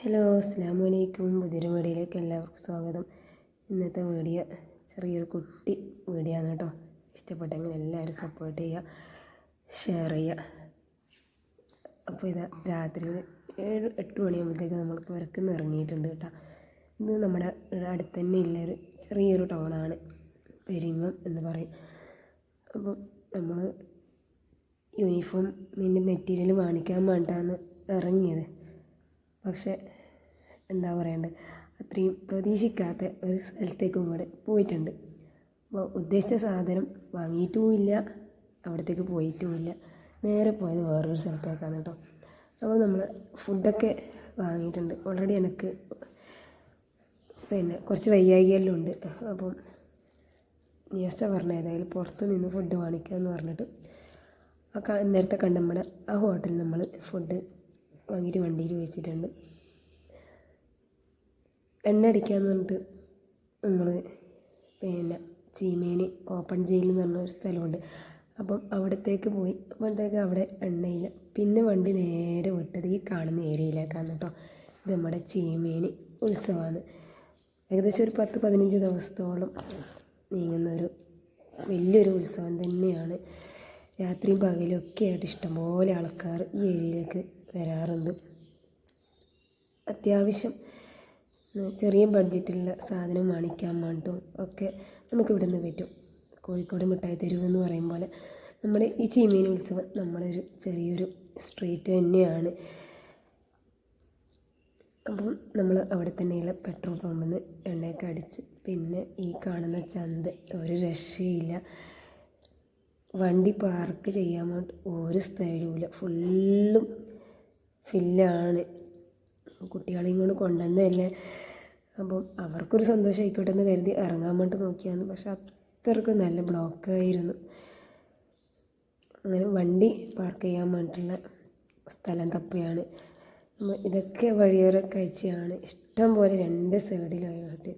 Hello അസ്സാം വലൈക്കും പുതിയൊരു വീഡിയോയിലേക്ക് എല്ലാവർക്കും സ്വാഗതം. ഇന്നത്തെ വീഡിയോ ചെറിയൊരു കുട്ടി വീഡിയോ ആണ് കേട്ടോ. ഇഷ്ടപ്പെട്ടെങ്കിൽ എല്ലാവരും സപ്പോർട്ട് ചെയ്യുക ഷെയർ ചെയ്യുക. അപ്പോൾ ഇതാ രാത്രി ഏഴ് എട്ട് മണിയാകുമ്പോഴത്തേക്ക് നമ്മൾക്ക് പുരക്കുന്ന് ഇറങ്ങിയിട്ടുണ്ട് കേട്ടോ. ഇത് നമ്മുടെ അടുത്ത് തന്നെ ഉള്ളൊരു ചെറിയൊരു ടൗണാണ് പെരിങ്ങം എന്ന് പറയും. അപ്പോൾ നമ്മൾ യൂണിഫോമിന്റെ മെറ്റീരിയൽ വാങ്ങിക്കാൻ വേണ്ടിയിട്ടാണ് ഇറങ്ങിയത്. പക്ഷെ എന്താ പറയണ്ടത് അത്രയും പ്രതീക്ഷിക്കാത്ത ഒരു സ്ഥലത്തേക്കും കൂടെ പോയിട്ടുണ്ട്. അപ്പോൾ ഉദ്ദേശിച്ച സാധനം വാങ്ങിയിട്ടുമില്ല അവിടത്തേക്ക് പോയിട്ടുമില്ല. നേരെ പോയത് വേറൊരു സ്ഥലത്തേക്കാണ് കേട്ടോ. അപ്പോൾ നമ്മൾ ഫുഡൊക്കെ വാങ്ങിയിട്ടുണ്ട്. ഓൾറെഡി എനിക്ക് പിന്നെ കുറച്ച് വയ്യായികയെല്ലാം ഉണ്ട്. അപ്പം നിയസ പറഞ്ഞ ഏതായാലും പുറത്ത് നിന്ന് ഫുഡ് വാങ്ങിക്കുക എന്ന് പറഞ്ഞിട്ട് ആ നേരത്തെ കണ്ടമ്മടെ ആ ഹോട്ടലിൽ നമ്മൾ ഫുഡ് വാങ്ങിയിട്ട് വണ്ടിയിൽ വെച്ചിട്ടുണ്ട്. എണ്ണ അടിക്കാന്ന് പറഞ്ഞിട്ട് നമ്മൾ പിന്നെ ചീമേനി ഓപ്പൺ ജയിൽ എന്ന് പറഞ്ഞൊരു സ്ഥലമുണ്ട്. അപ്പം അവിടത്തേക്ക് പോയി. അപ്പോഴത്തേക്ക് അവിടെ എണ്ണയില്ല. പിന്നെ വണ്ടി നേരെ വിട്ടത് ഈ കാണുന്ന ഏരിയയിലേക്കാണ് കേട്ടോ. ഇത് നമ്മുടെ ചീമേനി ഉത്സവമാണ് ഏകദേശം ഒരു പത്ത് പതിനഞ്ച് ദിവസത്തോളം നീങ്ങുന്ന ഒരു വലിയൊരു ഉത്സവം തന്നെയാണ്. രാത്രിയും പകലും ഒക്കെ ആയിട്ട് ഇഷ്ടംപോലെ ആൾക്കാർ ഈ ഏരിയയിലേക്ക് വരാറുണ്ട്. അത്യാവശ്യം ചെറിയ ബഡ്ജറ്റിലുള്ള സാധനം വാങ്ങിക്കാൻ വേണ്ടും ഒക്കെ നമുക്ക് ഇവിടെ നിന്ന് പറ്റും. കോഴിക്കോട് മിഠായി തെരുവ് എന്ന് പറയും പോലെ നമ്മുടെ ഈ ചീമീൻ ഉത്സവം നമ്മളൊരു ചെറിയൊരു സ്ട്രീറ്റ് തന്നെയാണ്. അപ്പം നമ്മൾ അവിടെ തന്നെയുള്ള പെട്രോൾ പമ്പിൽ നിന്ന് എണ്ണയൊക്കെ അടിച്ച് പിന്നെ ഈ കാണുന്ന ചന്ത ഒരു രക്ഷയില്ല. വണ്ടി പാർക്ക് ചെയ്യാൻ വേണ്ടി ഒരു സ്ഥലവുമില്ല. ഫുള്ളും ഫില്ലാണ്. കുട്ടികളെയും കൊണ്ട് കൊണ്ടുവന്നതല്ലേ. അപ്പം അവർക്കൊരു സന്തോഷം ആയിക്കോട്ടെ എന്ന് കരുതി ഇറങ്ങാൻ വേണ്ടി നോക്കിയാണ്. പക്ഷെ അത്രക്കും നല്ല ബ്ലോക്ക് ആയിരുന്നു അങ്ങനെ വണ്ടി പാർക്ക് ചെയ്യാൻ വേണ്ടിയിട്ടുള്ള സ്ഥലം തപ്പുകയാണ്. നമ്മ ഇതൊക്കെ വഴിയോര കാഴ്ചയാണ് ഇഷ്ടം പോലെ രണ്ട് സൈഡിലായിട്ട്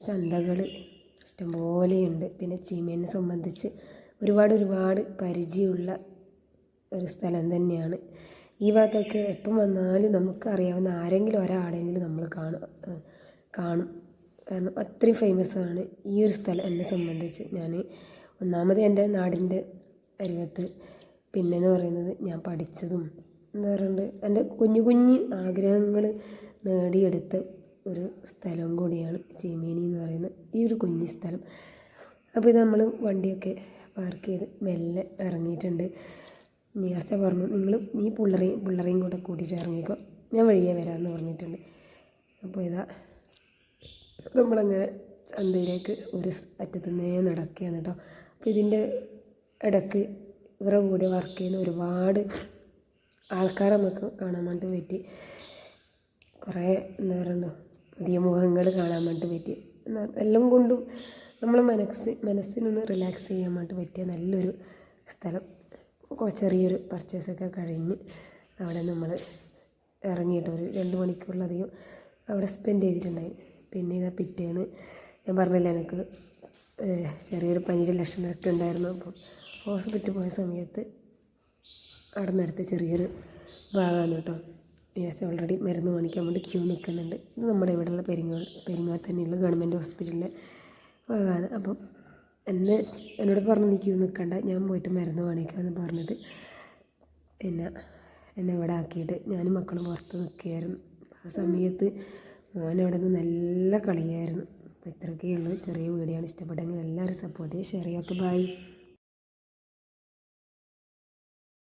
ചന്തകൾ ഇഷ്ടംപോലെയുണ്ട് പിന്നെ ചീമേനെ സംബന്ധിച്ച് ഒരുപാട് ഒരുപാട് പരിചയമുള്ള ഒരു സ്ഥലം തന്നെയാണ്. ഈ ഭാഗത്തൊക്കെ എപ്പം വന്നാലും നമുക്ക് അറിയാവുന്ന ആരെങ്കിലും ഒരാളെങ്കിലും നമ്മൾ കാണും കാണും. കാരണം അത്രയും ഫേമസ് ആണ് ഈ ഒരു സ്ഥലം എന്നെ സംബന്ധിച്ച്. ഞാൻ ഒന്നാമത് എന്റെ നാടിന്റെ അരികത്ത് പിന്നെന്ന് പറയുന്നത് ഞാൻ പഠിച്ചതും എന്ന് പറയുന്നത് എന്റെ കുഞ്ഞു കുഞ്ഞു ആഗ്രഹങ്ങൾ നേടിയെടുത്ത ഒരു സ്ഥലം കൂടിയാണ് ചീമേനി എന്ന് പറയുന്ന ഈ ഒരു കുഞ്ഞു സ്ഥലം. അപ്പോൾ ഇത് നമ്മൾ വണ്ടിയൊക്കെ പാർക്ക് ചെയ്ത് മെല്ലെ ഇറങ്ങിയിട്ടുണ്ട്. നിയാസ പറഞ്ഞു. നിങ്ങൾ നീ പിള്ളറേയും പിള്ളറേയും കൂടെ കൂട്ടിയിട്ട് ഇറങ്ങിക്കോ. ഞാൻ വഴിയേ വരാമെന്ന് പറഞ്ഞിട്ടുണ്ട്. അപ്പോൾ ഇതാ നമ്മളങ്ങനെ ചന്തയിലേക്ക് ഒരു അറ്റത്തുനിന്നേ നടക്കുകയാണ് കേട്ടോ. അപ്പോൾ ഇതിന്റെ ഇടയ്ക്ക് ഇവരുടെ കൂടെ വർക്ക് ചെയ്യുന്ന ഒരുപാട് ആൾക്കാരെ നമുക്ക് കാണാൻ വേണ്ടി പറ്റി. കുറേ എന്താ പറയുക പുതിയ മുഖങ്ങൾ കാണാൻ വേണ്ടി പറ്റി. എല്ലാം കൊണ്ടും നമ്മളെ മനസ്സ് മനസ്സിനൊന്ന് റിലാക്സ് ചെയ്യാൻ വേണ്ടി പറ്റിയ നല്ലൊരു സ്ഥലം. ചെറിയൊരു പർച്ചേസൊക്കെ കഴിഞ്ഞ് അവിടെ നമ്മൾ ഇറങ്ങിയിട്ട് ഒരു രണ്ട് മണിക്കൂറിലധികം അവിടെ സ്പെൻഡ് ചെയ്തിട്ടുണ്ടായി. പിന്നെ ഇതാ പിറ്റേന്ന് ഞാൻ പറഞ്ഞില്ല എനിക്ക് ചെറിയൊരു പനിയുടെ ലക്ഷണമൊക്കെ ഉണ്ടായിരുന്നു അപ്പം ഹോസ്പിറ്റലിൽ പോയ സമയത്ത് അവിടെ നിന്നെടുത്ത് ചെറിയൊരു ഭാഗമാണ് കേട്ടോ. യെസ് ഓൾറെഡി മരുന്ന് വാങ്ങിക്കാൻ വേണ്ടി ക്യൂ നിൽക്കുന്നുണ്ട്. ഇത് നമ്മുടെ ഇവിടെയുള്ള പെരിങ്ങോ പെരിങ്ങോ തന്നെയുള്ള ഗവൺമെന്റ് ഹോസ്പിറ്റലിലെ ഭാഗമാണ്. അപ്പം എന്നെ എന്നോട് പറഞ്ഞു നീ ക്യൂ നിൽക്കണ്ട ഞാൻ പോയിട്ട് മരുന്ന് വാങ്ങിക്കാമെന്ന് പറഞ്ഞിട്ട് പിന്നെ എന്നെ ഇവിടെ ആക്കിയിട്ട് ഞാനും മക്കളും പുറത്ത് നിൽക്കുകയായിരുന്നു. ആ സമയത്ത് മോൻ അവിടെ നിന്ന് നല്ല കളിയായിരുന്നു. ഇത്രയൊക്കെയുള്ളൂ ചെറിയ വീഡിയോ ആണ്. ഇഷ്ടപ്പെട്ടെങ്കിൽ എല്ലാവരും സപ്പോർട്ട് ചെയ്യുക. ഷെയർ ചെയ്യുക. ബൈ